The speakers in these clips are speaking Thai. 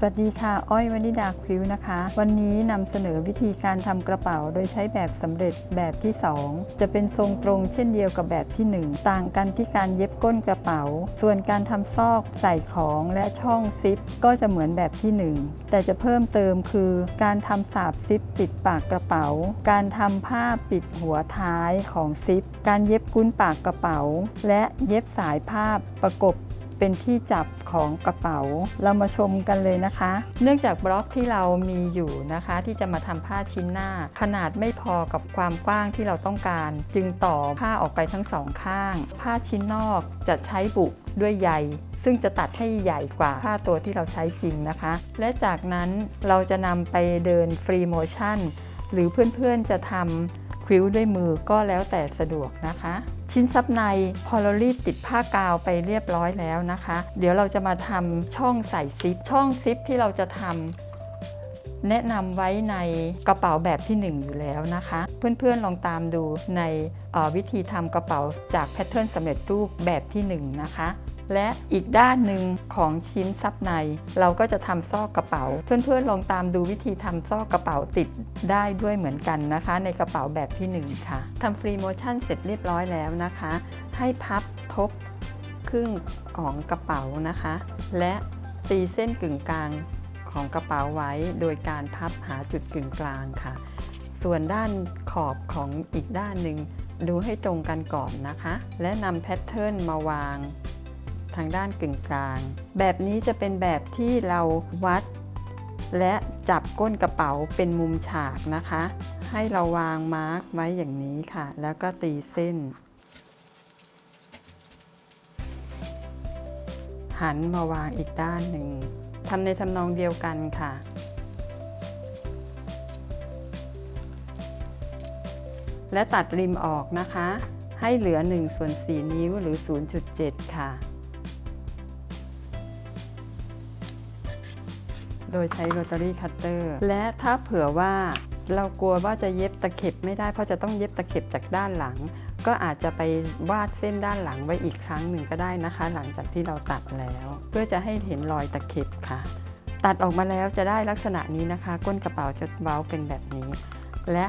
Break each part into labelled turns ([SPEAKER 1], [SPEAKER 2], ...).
[SPEAKER 1] สวัสดีค่ะ อ้อยวนิดาคริวนะคะ วันนี้นำเสนอวิธีการทำกระเป๋าโดยใช้แบบสำเร็จแบบที่ 2 จะเป็นทรงตรงเช่นเดียวกับแบบที่ 1 ต่างกันที่การเย็บก้นกระเป๋า ส่วนการทำซอกใส่ของและช่องซิป ก็จะเหมือนแบบที่ 1 แต่จะเพิ่มเติมคือ การทำสาบซิปปิดปากกระเป๋า การทำผ้าปิดหัวท้ายของซิป การเย็บกุ้นปากกระเป๋า และเย็บสายผ้าประกบ เป็นที่จับของกระเป๋า เรามาชมกันเลยนะคะ เนื่องจากบล็อกที่เรามีอยู่นะคะ ที่จะมาทำผ้าชิ้นหน้า ขนาดไม่พอกับความกว้างที่เราต้องการ จึงต่อผ้าออกไปทั้งสองข้าง ผ้าชิ้นนอกจะใช้บุด้วยใยซึ่งจะตัดให้ใหญ่กว่าผ้าตัวที่เราใช้จริงนะคะ และจากนั้นเราจะนำไปเดินฟรีโมชั่นหรือเพื่อนๆจะทำ ควิ้วด้วยมือก็แล้วแต่สะดวกนะคะ ชิ้นซับในพอเรารีดติดผ้ากาวไปเรียบร้อยแล้วนะคะ เดี๋ยวเราจะมาทำช่องใส่ซิป ช่องซิปที่เราจะทำแนะนำไว้ในกระเป๋าแบบที่ 1 อยู่แล้วนะคะ เพื่อนๆลองตามดูในวิธีทำกระเป๋าจากแพทเทิร์นสำเร็จรูปแบบที่ 1 นะคะ และอีกด้านหนึ่งของชิ้นซับใน เราก็จะทำซอกกระเป๋า เพื่อนๆลองตามดูวิธีทำซอกกระเป๋าติดได้ด้วยเหมือนกันนะคะ ในกระเป๋าแบบที่ 1 ค่ะทำฟรีโมชั่นเสร็จเรียบร้อยแล้วนะคะ ให้พับทบครึ่งของกระเป๋านะคะ และตีเส้นกึ่งกลางของกระเป๋าไว้โดยการพับหาจุดกึ่งกลางค่ะ ส่วนด้านขอบของอีกด้านหนึ่งดูให้ตรงกันก่อนนะคะ และนำแพทเทิร์นมาวาง ทางด้านกึ่งกลาง แบบนี้จะเป็นแบบที่เราวัด และจับก้นกระเป๋าเป็นมุมฉากนะคะ ให้เราวางมาร์กไว้อย่างนี้ค่ะ แล้วก็ตีเส้น หันมาวางอีกด้านหนึ่งทำในทำนองเดียวกันค่ะและตัดริมออกนะคะ ให้เหลือ1ส่วน4นิ้วหรือ 0.7 ค่ะ โดยใช้โรตารี่คัตเตอร์และถ้าเผื่อว่าเรากลัวว่าจะเย็บตะเข็บไม่ได้เพราะจะต้องเย็บตะเข็บจากด้านหลัง ก็อาจจะไปวาดเส้นด้านหลังไว้อีกครั้งหนึ่งก็ได้นะคะ หลังจากที่เราตัดแล้ว เพื่อจะให้เห็นรอยตะเข็บค่ะ ตัดออกมาแล้วจะได้ลักษณะนี้นะคะ ก้นกระเป๋าจะเว้าเป็นแบบนี้ และ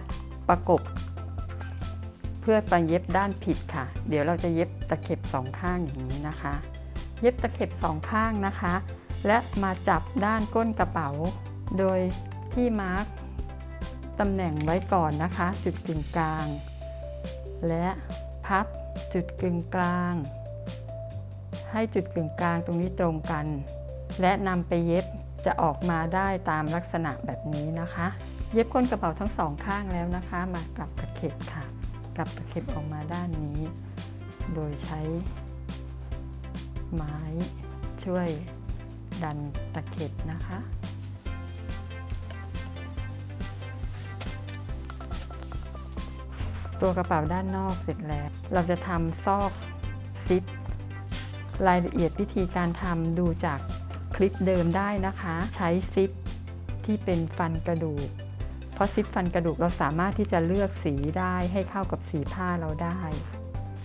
[SPEAKER 1] ประกบ เพื่อไปเย็บด้านผิดค่ะ เดี๋ยวเราจะเย็บตะเข็บสองข้างอย่างนี้นะคะ เย็บตะเข็บสองข้างนะคะ และมาจับด้านก้นกระเป๋า โดยที่มาร์กตำแหน่งไว้ก่อนนะคะ จุดกึ่งกลาง และพับจุดกึ่งกลาง ให้จุดกึ่งกลางตรงนี้ตรงกัน และนำไปเย็บจะออกมาได้ตามลักษณะแบบนี้นะคะ เย็บก้นกระเป๋าทั้งสองข้างแล้วนะคะ มากลับตะเข็บค่ะกลับตะเข็บออกมาด้านนี้ โดยใช้ไม้ช่วย ดันตะเข็บนะคะ ตัวกระเป๋าด้านนอกเสร็จแล้ว เราจะทำซอกซิปรายละเอียดวิธีการทำดูจากคลิปเดิมได้นะคะ ใช้ซิปที่เป็นฟันกระดูก เพราะซิปฟันกระดูกเราสามารถที่จะเลือกสีได้ให้เข้ากับสีผ้าเราได้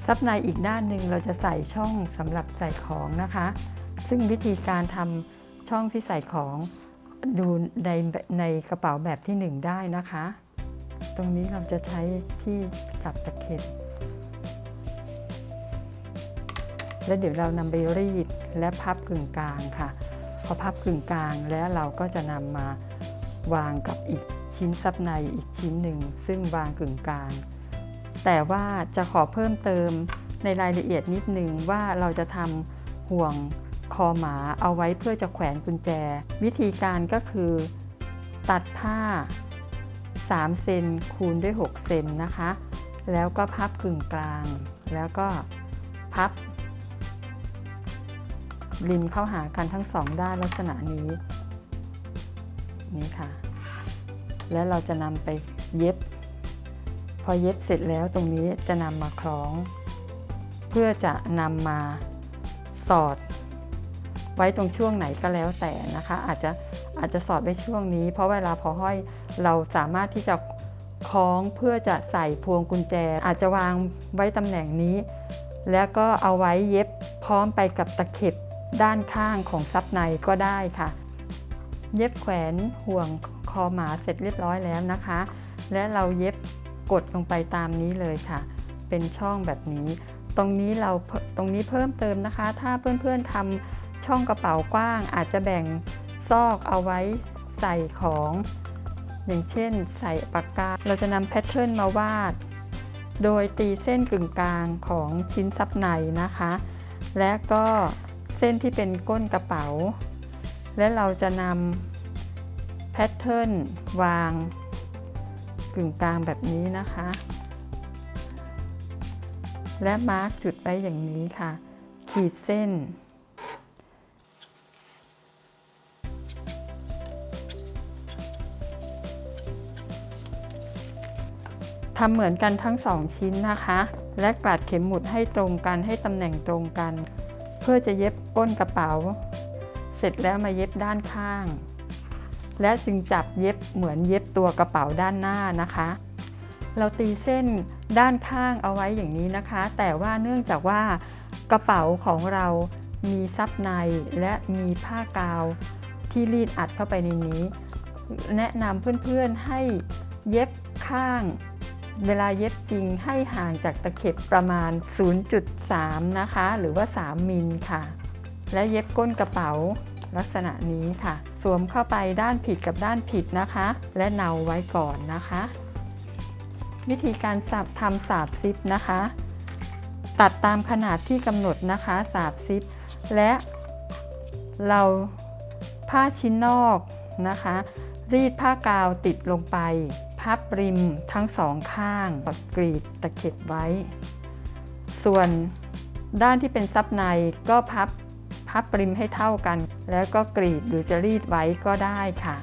[SPEAKER 1] ซับในอีกด้านหนึ่งเราจะใส่ช่องสำหรับใส่ของนะคะ ซึ่งวิธีการทำช่องที่ใส่ของดูในในกระเป๋าแบบที่หนึ่งได้นะคะ ตรงนี้เราจะใช้ที่กับตะเข็บ แล้วเดี๋ยวเรานำไปรีดและพับกึ่งกลางค่ะ พอพับกึ่งกลางแล้วเราก็จะนำมาวางกับอีกชิ้นซับในอีกชิ้นหนึ่ง ซึ่งวางกึ่งกลาง แต่ว่าจะขอเพิ่มเติมในรายละเอียดนิดนึงว่าเราจะทำห่วง คอหมาเอาไว้เพื่อจะแขวนกุญแจ วิธีการก็คือ ตัดผ้า 3 เซนคูณด้วย 6 เซนนะคะ แล้วก็พับกึ่งกลาง แล้วก็พับ ริมเข้าหากันทั้งสองด้านลักษณะนี้ นี่ค่ะ แล้วเราจะนำไปเย็บ พอเย็บเสร็จแล้วตรงนี้จะนำมาคล้อง เพื่อจะนำมาสอด ไว้ตรงช่วงไหนก็แล้วแต่นะคะ อาจจะอาจจะสอดไว้ช่วงนี้ เพราะเวลาพอห้อยเราสามารถที่จะคล้องเพื่อจะใส่พวงกุญแจ อาจจะวางไว้ตำแหน่งนี้ แล้วก็เอาไว้เย็บพร้อมไปกับตะเข็บด้านข้างของซับในก็ได้ค่ะ เย็บแขวนห่วงคอหมาเสร็จเรียบร้อยแล้วนะคะ และเราเย็บกดลงไปตามนี้เลยค่ะ เป็นช่องแบบนี้ ตรงนี้เราตรงนี้เพิ่มเติมนะคะ ถ้าเพื่อนๆทำ ช่องกระเป๋ากว้างอาจจะแบ่งซอกเอาไว้ใส่ของ อย่างเช่น ใส่ปากกา เราจะนำแพทเทิร์นมาวาด โดยตีเส้นกึ่งกลางของชิ้นซับในนะคะ และก็เส้นที่เป็นก้นกระเป๋า และเราจะนำแพทเทิร์นวางกึ่งกลางแบบนี้นะคะ และมาร์กจุดไว้อย่างนี้ค่ะ ขีดเส้น ทำเหมือนกันทั้งสองชิ้นนะคะ และกลัดเข็มหมุดให้ตรงกันให้ตำแหน่งตรงกัน เพื่อจะเย็บก้นกระเป๋า เสร็จแล้วมาเย็บด้านข้าง และจึงจับเย็บเหมือนเย็บตัวกระเป๋าด้านหน้านะคะ เราตีเส้นด้านข้างเอาไว้อย่างนี้นะคะ แต่ว่าเนื่องจากว่ากระเป๋าของเรามีซับในและมีผ้ากาวที่รีดอัดเข้าไปในนี้ แนะนำเพื่อนๆให้เย็บข้าง เวลาเย็บจริงให้ห่างจากตะเข็บประมาณ 0.3 นะคะ หรือว่า 3 มิลค่ะ และเย็บก้นกระเป๋าลักษณะนี้ค่ะ สวมเข้าไปด้านผิดกับด้านผิดนะคะ และเนาไว้ก่อนนะคะ วิธีการสับทำสาบซิปนะคะ ตัดตามขนาดที่กำหนดนะคะสาบซิป และเราผ้าชิ้นนอกนะคะ รีดผ้ากาวติดลงไป พับริมทั้งสองข้างกรีดตะเข็บไว้ ส่วนด้านที่เป็นซับในก็พับพับริมให้เท่ากัน แล้วก็กรีดหรือจะรีดไว้ก็ได้ค่ะ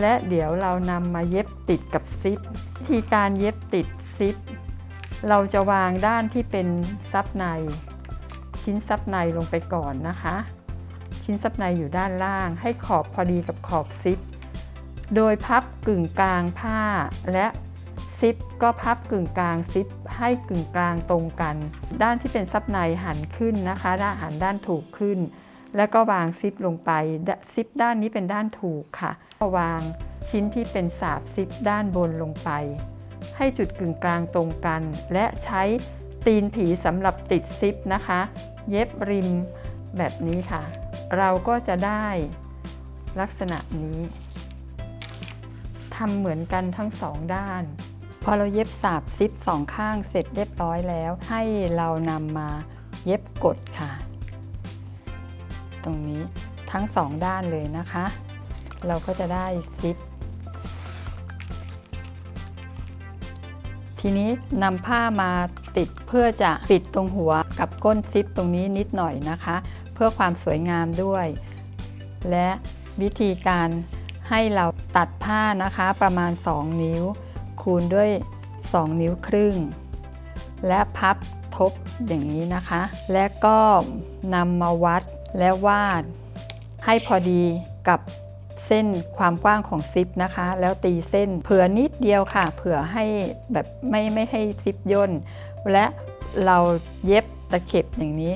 [SPEAKER 1] และเดี๋ยวเรานำมาเย็บติดกับซิปวิธีการเย็บติดซิป เราจะวางด้านที่เป็นซับใน ชิ้นซับในลงไปก่อนนะคะ ชิ้นซับในอยู่ด้านล่าง ให้ขอบพอดีกับขอบซิป โดยพับกึ่งกลางผ้า และซิปก็พับกึ่งกลางซิปให้กึ่งกลางตรงกัน ด้านที่เป็นซับในหันขึ้นนะคะด้านหันด้านถูกขึ้น แล้วก็วางซิปลงไปซิปด้านนี้เป็นด้านถูกค่ะก็วางชิ้นที่เป็นสาบซิปด้านบนลงไป ให้จุดกึ่งกลางตรงกัน และใช้ตีนผีสำหรับติดซิปนะคะ เย็บริมแบบนี้ค่ะ เราก็จะได้ลักษณะนี้ ทำเหมือนกันทั้งสองด้าน พอเราเย็บสาบซิปสองข้างเสร็จเรียบร้อยแล้ว ให้เรานำมาเย็บกดค่ะ ตรงนี้ทั้งสองด้านเลยนะคะ เราก็จะได้ซิปทีนี้นำผ้ามาติดเพื่อจะปิดตรงหัวกับก้นซิปตรงนี้นิดหน่อยนะคะ เพื่อความสวยงามด้วย และวิธีการ ให้เราตัดผ้านะคะประมาณ 2 นิ้ว คูณด้วย 2 นิ้วครึ่ง และพับทบอย่างนี้นะคะ และก็นำมาวัดและวาด ให้พอดีกับเส้นความกว้างของซิปนะคะ แล้วตีเส้นเผื่อนิดเดียวค่ะ เผื่อให้แบบไม่ไม่ให้ซิปย่น และเราเย็บตะเข็บอย่างนี้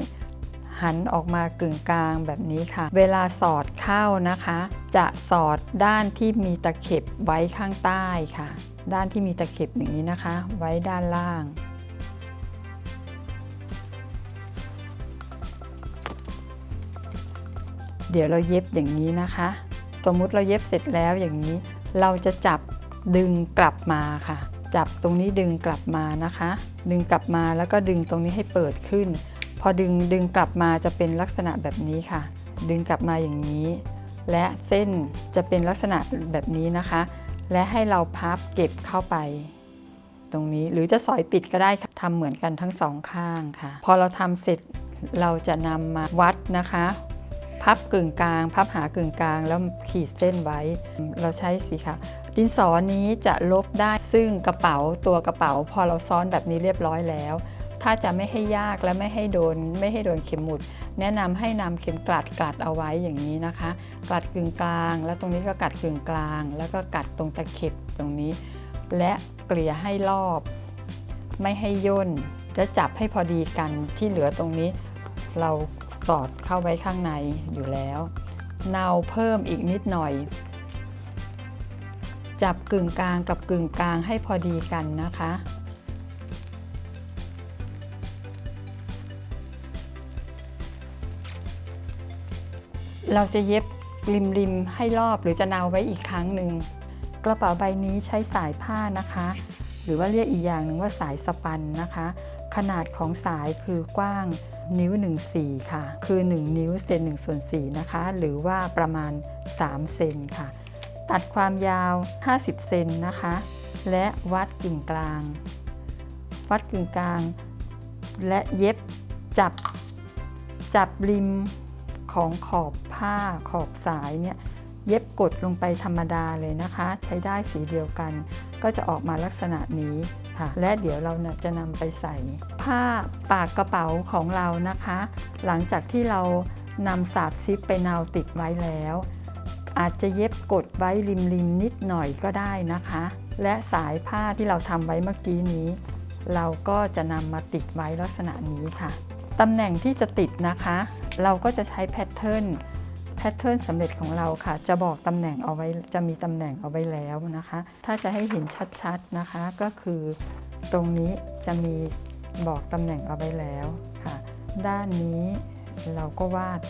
[SPEAKER 1] หันออกมากึ่งกลางแบบนี้ค่ะ เวลาสอดเข้านะคะ จะสอดด้านที่มีตะเข็บไว้ข้างใต้ค่ะ ด้านที่มีตะเข็บอย่างนี้นะคะ ไว้ด้านล่างเดี๋ยวเราเย็บอย่างนี้นะคะ สมมุติเราเย็บเสร็จแล้วอย่างนี้ เราจะจับดึงกลับมาค่ะ จับตรงนี้ดึงกลับมานะคะ ดึงกลับมาแล้วก็ดึงตรงนี้ให้เปิดขึ้น พอดึงดึงกลับมาจะเป็นลักษณะแบบนี้ค่ะ ดึงกลับมาอย่างนี้ และเส้นจะเป็นลักษณะแบบนี้นะคะ และให้เราพับเก็บเข้าไป ตรงนี้หรือจะสอยปิดก็ได้ค่ะทำเหมือนกันทั้งสองข้างค่ะ พอเราทำเสร็จเราจะนำมาวัดนะคะ พับกึ่งกลาง พับหากึ่งกลางแล้วขีดเส้นไว้ เราใช้สีค่ะดินสอนี้จะลบได้ซึ่งกระเป๋าตัวกระเป๋า พอเราซ้อนแบบนี้เรียบร้อยแล้ว ถ้าจะไม่ให้ยากและไม่ให้โดน ไม่ให้โดนเข็มหมุด แนะนำให้นำเข็มกลัดกลัดเอาไว้อย่างนี้นะคะ กลัดกึ่งกลาง แล้วตรงนี้ก็กัดกึ่งกลาง แล้วก็กัดตรงตะเข็บตรงนี้ และเกลี่ยให้รอบ ไม่ให้ย่นจะจับให้พอดีกันที่เหลือตรงนี้ เราสอดเข้าไว้ข้างในอยู่แล้วเนาเพิ่มอีกนิดหน่อย จับกึ่งกลางกับกึ่งกลางให้พอดีกันนะคะ เราจะเย็บริมริมๆให้รอบหรือจะเนาไว้อีกครั้งหนึ่งกระเป๋าใบนี้ใช้สายผ้านะคะ หรือว่าเรียกอีกอย่างหนึ่งว่าสายสปันนะคะ ขนาดของสายคือกว้างนิ้ว1 4ค่ะ คือ 1 นิ้วเซน1ส่วน4นะคะ หรือว่าประมาณ 3 เซนค่ะ ตัดความยาว 50 เซนนะคะ และวัดกึ่งกลาง วัดกึ่งกลาง และเย็บจับจับริม ของขอบผ้าขอบสายเนี่ยเย็บกดลงไปธรรมดาเลยนะคะ ใช้ได้สีเดียวกัน ก็จะออกมาลักษณะนี้ค่ะ และเดี๋ยวเราเนี่ยจะนำไปใส่ ผ้าปากกระเป๋าของเรานะคะ หลังจากที่เรานำสาบซิปไปนาวติดไว้แล้ว อาจจะเย็บกดไว้ริมริมๆนิดหน่อยก็ได้นะคะ และสายผ้าที่เราทำไว้เมื่อกี้นี้ เราก็จะนำมาติดไว้ลักษณะนี้ค่ะตำแหน่งที่จะติดนะคะ เราก็จะใช้แพทเทิร์นแพทเทิร์นสำเร็จของเราค่ะ จะบอกตำแหน่งเอาไว้จะมีตำแหน่งเอาไว้แล้วนะคะ ถ้าจะให้เห็นชัดๆนะคะก็คือตรงนี้จะมีบอกตำแหน่งเอาไว้แล้วค่ะ ด้านนี้เราก็วาด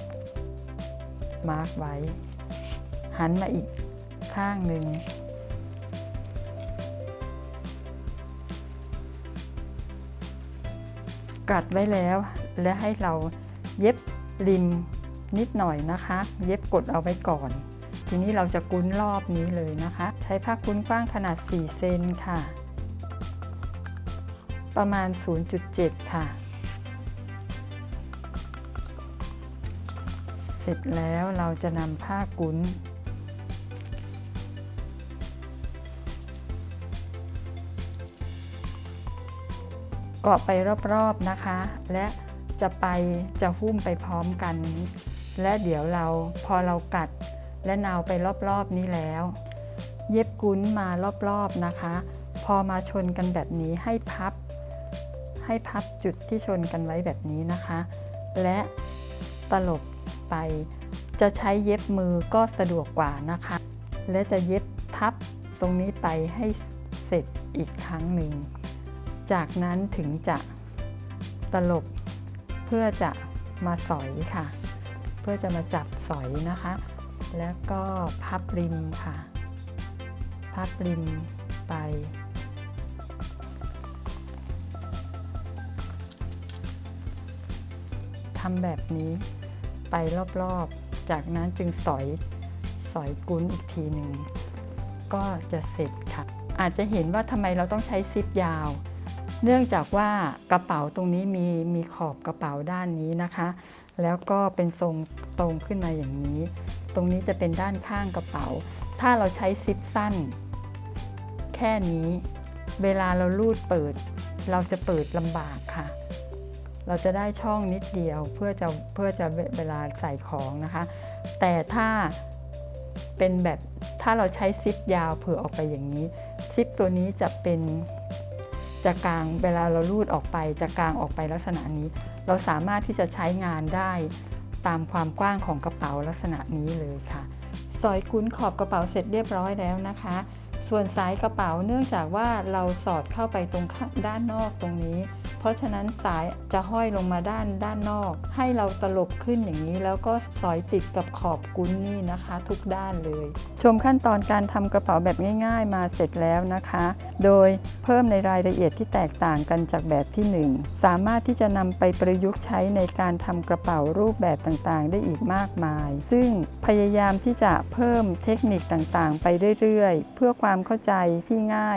[SPEAKER 1] มาร์กไว้ หันมาอีกข้างหนึ่งกัดไว้แล้วและให้เราเย็บ ริมนิดหน่อยนะคะ เย็บกดเอาไว้ก่อน ทีนี้เราจะกุ้นรอบนี้เลยนะคะ ใช้ผ้ากุ้นกว้างขนาด 4 เซนค่ะ ประมาณ 0.7 ค่ะ เสร็จแล้วเราจะนำผ้ากุ้นเกาะไปรอบๆนะคะและ จะไปจะหุ้มไปพร้อมกัน และเดี๋ยวเราพอเรากัดและนาวไปรอบๆนี้แล้ว เย็บกุ้นมารอบๆนะคะ พอมาชนกันแบบนี้ให้พับ ให้พับจุดที่ชนกันไว้แบบนี้นะคะ และตลบไป จะใช้เย็บมือก็สะดวกกว่านะคะ และจะเย็บทับตรงนี้ไปให้เสร็จอีกครั้งหนึ่ง จากนั้นถึงจะตลบ เพื่อจะมาสอยค่ะ เพื่อจะมาจับสอยนะคะ แล้วก็พับริมค่ะ พับริมไป ทำแบบนี้ไปรอบๆ จากนั้นจึงสอยสอยกุ้นอีกทีหนึ่ง ก็จะเสร็จค่ะ อาจจะเห็นว่าทำไมเราต้องใช้ซิปยาว เนื่องจากว่ากระเป๋าตรงนี้มีมีขอบกระเป๋าด้านนี้นะคะ แล้วก็เป็นทรงตรงขึ้นมาอย่างนี้ ตรงนี้จะเป็นด้านข้างกระเป๋า ถ้าเราใช้ซิปสั้น แค่นี้ เวลาเราลูดเปิด เราจะเปิดลำบากค่ะ เราจะได้ช่องนิดเดียวเพื่อจะเพื่อจะเวลาใส่ของนะคะ แต่ถ้าเป็นแบบถ้าเราใช้ซิปยาวเผื่อออกไปอย่างนี้ ซิปตัวนี้จะเป็น จะกลางเวลาเราลูดออกไปจะกลางออกไปลักษณะนี้ เราสามารถที่จะใช้งานได้ตามความกว้างของกระเป๋าลักษณะนี้เลยค่ะ สอยกุ้นขอบกระเป๋าเสร็จเรียบร้อยแล้วนะคะ ส่วนสายกระเป๋าเนื่องจากว่าเราสอดเข้าไปตรงด้านนอกตรงนี้ เพราะฉะนั้นสายจะห้อยลงมาด้านด้านนอก ให้เราตลบขึ้นอย่างนี้ แล้วก็สอยติดกับขอบกุ้นนี่นะคะ ทุกด้านเลย ชมขั้นตอนการทำกระเป๋าแบบง่าย ๆ มาเสร็จแล้วนะคะ โดยเพิ่มในรายละเอียดที่แตกต่างกันจากแบบที่ 1 สามารถที่จะนำไปประยุกต์ใช้ในการทำกระเป๋ารูปแบบต่างๆ ได้อีกมากมาย ซึ่งพยายามที่จะเพิ่มเทคนิคต่างๆ ไปเรื่อยๆ เพื่อความเข้าใจที่ง่าย